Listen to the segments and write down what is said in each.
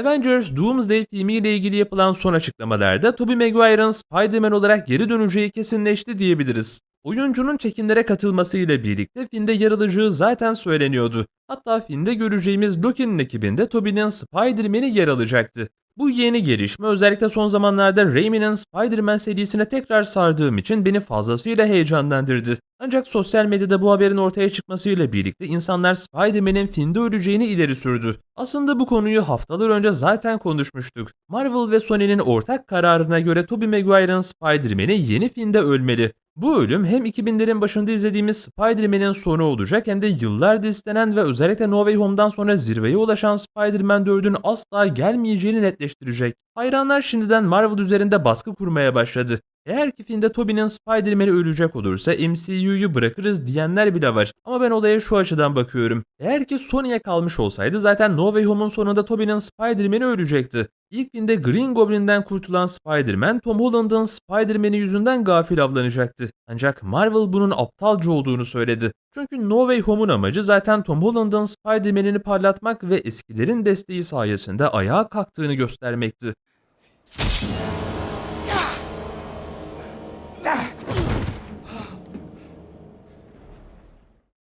Avengers Doomsday filmiyle ilgili yapılan son açıklamalarda Tobey Maguire'ın Spider-Man olarak geri döneceği kesinleşti diyebiliriz. Oyuncunun çekimlere katılmasıyla birlikte filmde yer alacağı zaten söyleniyordu. Hatta filmde göreceğimiz Loki'nin ekibinde Tobey'nin Spider-Man'i yer alacaktı. Bu yeni gelişme özellikle son zamanlarda Raimi'nin Spider-Man serisine tekrar sardığım için beni fazlasıyla heyecanlandırdı. Ancak sosyal medyada bu haberin ortaya çıkmasıyla birlikte insanlar Spider-Man'in filmde öleceğini ileri sürdü. Aslında bu konuyu haftalar önce zaten konuşmuştuk. Marvel ve Sony'nin ortak kararına göre Tobey Maguire'ın Spider-Man'i yeni filmde ölmeli. Bu ölüm hem 2000'lerin başında izlediğimiz Spider-Man'in sonu olacak hem de yıllardır istenen ve özellikle No Way Home'dan sonra zirveye ulaşan Spider-Man 4'ün asla gelmeyeceğini netleştirecek. Hayranlar şimdiden Marvel üzerinde baskı kurmaya başladı. Eğer ki filmde Tobey'nin Spider-Man'i ölecek olursa MCU'yu bırakırız diyenler bile var. Ama ben olaya şu açıdan bakıyorum. Eğer ki Sony'e kalmış olsaydı zaten No Way Home'un sonunda Tobey'nin Spider-Man'i ölecekti. İlk filmde Green Goblin'den kurtulan Spider-Man, Tom Holland'ın Spider-Man'i yüzünden gafil avlanacaktı. Ancak Marvel bunun aptalca olduğunu söyledi. Çünkü No Way Home'un amacı zaten Tom Holland'ın Spider-Man'ini parlatmak ve eskilerin desteği sayesinde ayağa kalktığını göstermekti.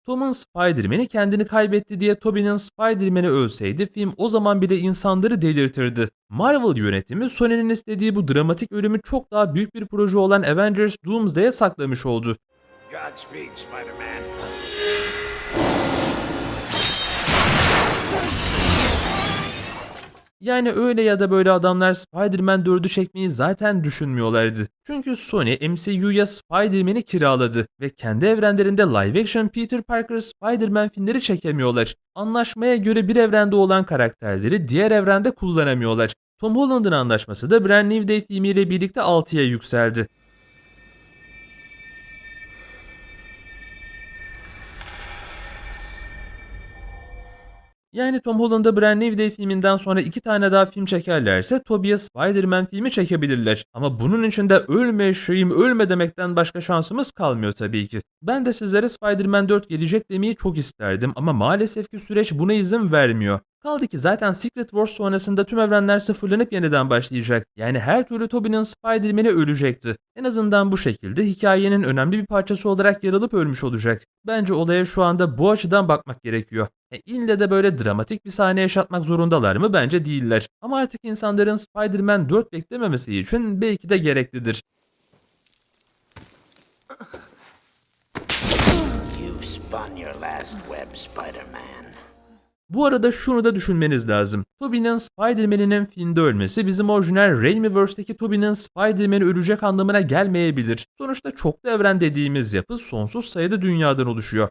Tom'un Spider-Man'i kendini kaybetti diye Tobey'nin Spider-Man'i ölseydi film o zaman bile insanları delirtirdi. Marvel yönetimi Sony'nin istediği bu dramatik ölümü çok daha büyük bir proje olan Avengers Doomsday'e saklamış oldu. Godspeed, Spider-Man. Yani öyle ya da böyle adamlar Spider-Man 4'ü çekmeyi zaten düşünmüyorlardı. Çünkü Sony MCU'ya Spider-Man'i kiraladı ve kendi evrenlerinde live action Peter Parker Spider-Man filmleri çekemiyorlar. Anlaşmaya göre bir evrende olan karakterleri diğer evrende kullanamıyorlar. Tom Holland'ın anlaşması da Brand New Day filmiyle birlikte 6'ya yükseldi. Yani Tom Holland'a Brand New Day filminden sonra iki tane daha film çekerlerse Tobey'e Spider-Man filmi çekebilirler. Ama bunun için de ölme şeyim ölme demekten başka şansımız kalmıyor tabii ki. Ben de sizlere Spider-Man 4 gelecek demeyi çok isterdim ama maalesef ki süreç buna izin vermiyor. Kaldı ki zaten Secret Wars sonrasında tüm evrenler sıfırlanıp yeniden başlayacak. Yani her türlü Tobey'nin Spider-Man'i ölecekti. En azından bu şekilde hikayenin önemli bir parçası olarak yer alıp ölmüş olacak. Bence olaya şu anda bu açıdan bakmak gerekiyor. E ille de böyle dramatik bir sahne yaşatmak zorundalar mı? Bence değiller. Ama artık insanların Spider-Man 4 beklememesi için belki de gereklidir. You've spun your last web, Spider-Man. Bu arada şunu da düşünmeniz lazım. Tobey'nin Spider-Man'inin filmde ölmesi bizim orijinal Raimiverse'deki Tobey'nin Spider-Man'i ölecek anlamına gelmeyebilir. Sonuçta çoklu evren dediğimiz yapı sonsuz sayıda dünyadan oluşuyor.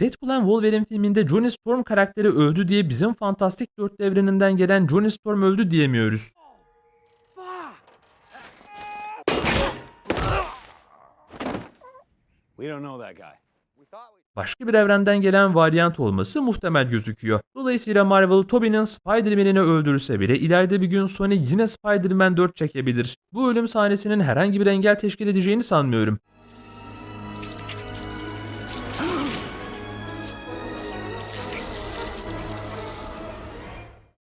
Deadpool and Wolverine filminde Johnny Storm karakteri öldü diye bizim Fantastik Dörtlü evreninden gelen Johnny Storm öldü diyemiyoruz. Başka bir evrenden gelen varyant olması muhtemel gözüküyor. Dolayısıyla Marvel Tobey'nin Spider-Man'ini öldürse bile ileride bir gün Sony yine Spider-Man 4 çekebilir. Bu ölüm sahnesinin herhangi bir engel teşkil edeceğini sanmıyorum.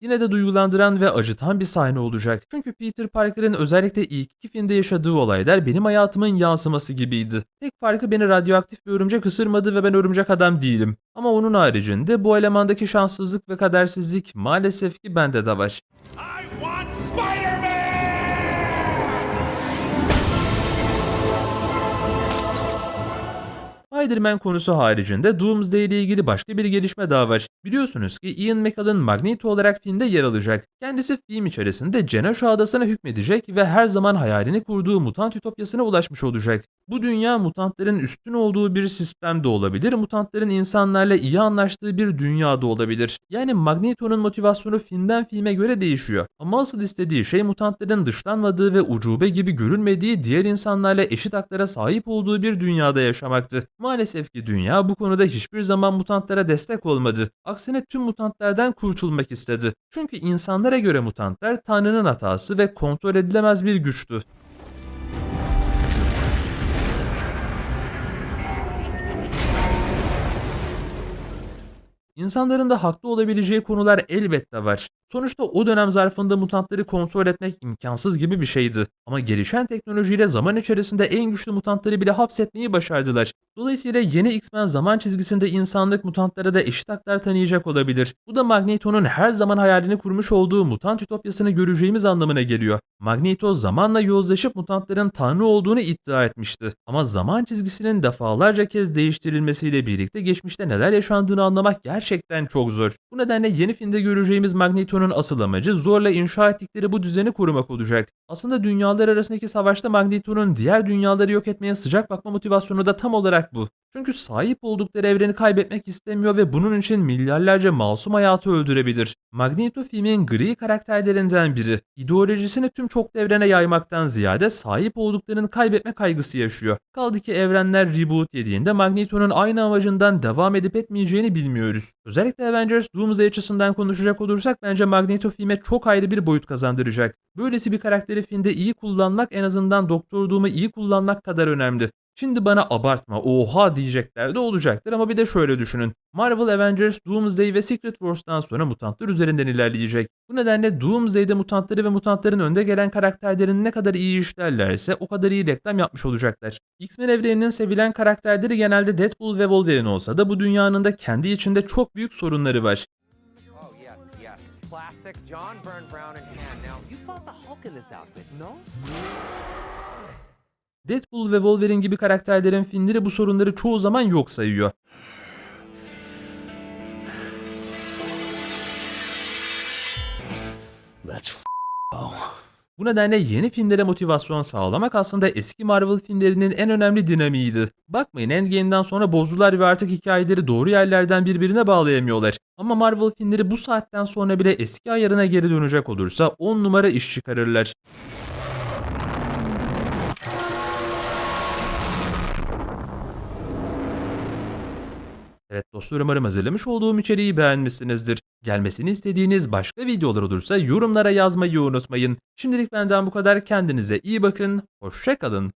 Yine de duygulandıran ve acıtan bir sahne olacak. Çünkü Peter Parker'ın özellikle ilk iki filmde yaşadığı olaylar benim hayatımın yansıması gibiydi. Tek farkı beni radyoaktif bir örümcek ısırmadı ve ben örümcek adam değilim. Ama onun haricinde bu elemandaki şanssızlık ve kadersizlik maalesef ki bende de var. I want Spider-Man! Spider-Man konusu haricinde Doomsday ile ilgili başka bir gelişme daha var. Biliyorsunuz ki Ian McKellen Magneto olarak filmde yer alacak. Kendisi film içerisinde Genosha adasına hükmedecek ve her zaman hayalini kurduğu mutant ütopyasına ulaşmış olacak. Bu dünya mutantların üstün olduğu bir sistem de olabilir, mutantların insanlarla iyi anlaştığı bir dünya da olabilir. Yani Magneto'nun motivasyonu filmden filme göre değişiyor. Ama asıl istediği şey mutantların dışlanmadığı ve ucube gibi görülmediği diğer insanlarla eşit haklara sahip olduğu bir dünyada yaşamaktı. Maalesef ki dünya bu konuda hiçbir zaman mutantlara destek olmadı. Aksine tüm mutantlardan kurtulmak istedi. Çünkü insanlara göre mutantlar Tanrı'nın hatası ve kontrol edilemez bir güçtü. İnsanların da haklı olabileceği konular elbette var. Sonuçta o dönem zarfında mutantları kontrol etmek imkansız gibi bir şeydi. Ama gelişen teknolojiyle zaman içerisinde en güçlü mutantları bile hapsetmeyi başardılar. Dolayısıyla yeni X-Men zaman çizgisinde insanlık mutantlara da eşit haklar tanıyacak olabilir. Bu da Magneto'nun her zaman hayalini kurmuş olduğu mutant ütopyasını göreceğimiz anlamına geliyor. Magneto zamanla yozlaşıp mutantların tanrı olduğunu iddia etmişti. Ama zaman çizgisinin defalarca kez değiştirilmesiyle birlikte geçmişte neler yaşandığını anlamak gerçekten çok zor. Bu nedenle yeni filmde göreceğimiz Magneto'nun asıl amacı zorla inşa ettikleri bu düzeni korumak olacak. Aslında dünyalar arasındaki savaşta Magneto'nun diğer dünyaları yok etmeye sıcak bakma motivasyonu da tam olarak bu. Çünkü sahip oldukları evreni kaybetmek istemiyor ve bunun için milyarlarca masum hayatı öldürebilir. Magneto filmin gri karakterlerinden biri. İdeolojisini tüm çok evrene yaymaktan ziyade sahip olduklarını kaybetme kaygısı yaşıyor. Kaldı ki evrenler reboot yediğinde Magneto'nun aynı amacından devam edip etmeyeceğini bilmiyoruz. Özellikle Avengers Doomsday açısından konuşacak olursak bence Magneto filme çok ayrı bir boyut kazandıracak. Böylesi bir karakteri filmde iyi kullanmak en azından Doktor Doom'u iyi kullanmak kadar önemli. Şimdi bana abartma oha diyecekler de olacaktır ama bir de şöyle düşünün. Marvel Avengers, Doomsday ve Secret Wars'tan sonra mutantlar üzerinden ilerleyecek. Bu nedenle Doomsday'de mutantları ve mutantların önde gelen karakterlerini ne kadar iyi işlerlerse o kadar iyi reklam yapmış olacaklar. X-Men evreninin sevilen karakterleri genelde Deadpool ve Wolverine olsa da bu dünyanın da kendi içinde çok büyük sorunları var. Classic John Byrne Brown and tan. Now, you fought the Hulk in this outfit, no? Deadpool ve Wolverine gibi karakterlerin filmleri bu sorunları çoğu zaman yok sayıyor. Bu nedenle yeni filmlere motivasyon sağlamak aslında eski Marvel filmlerinin en önemli dinamiğiydi. Bakmayın Endgame'den sonra bozdular ve artık hikayeleri doğru yerlerden birbirine bağlayamıyorlar. Ama Marvel filmleri bu saatten sonra bile eski ayarına geri dönecek olursa 10 numara iş çıkarırlar. Evet dostlar umarım hazırlamış olduğum içeriği beğenmişsinizdir. Gelmesini istediğiniz başka videolar olursa yorumlara yazmayı unutmayın. Şimdilik benden bu kadar kendinize iyi bakın, hoşçakalın.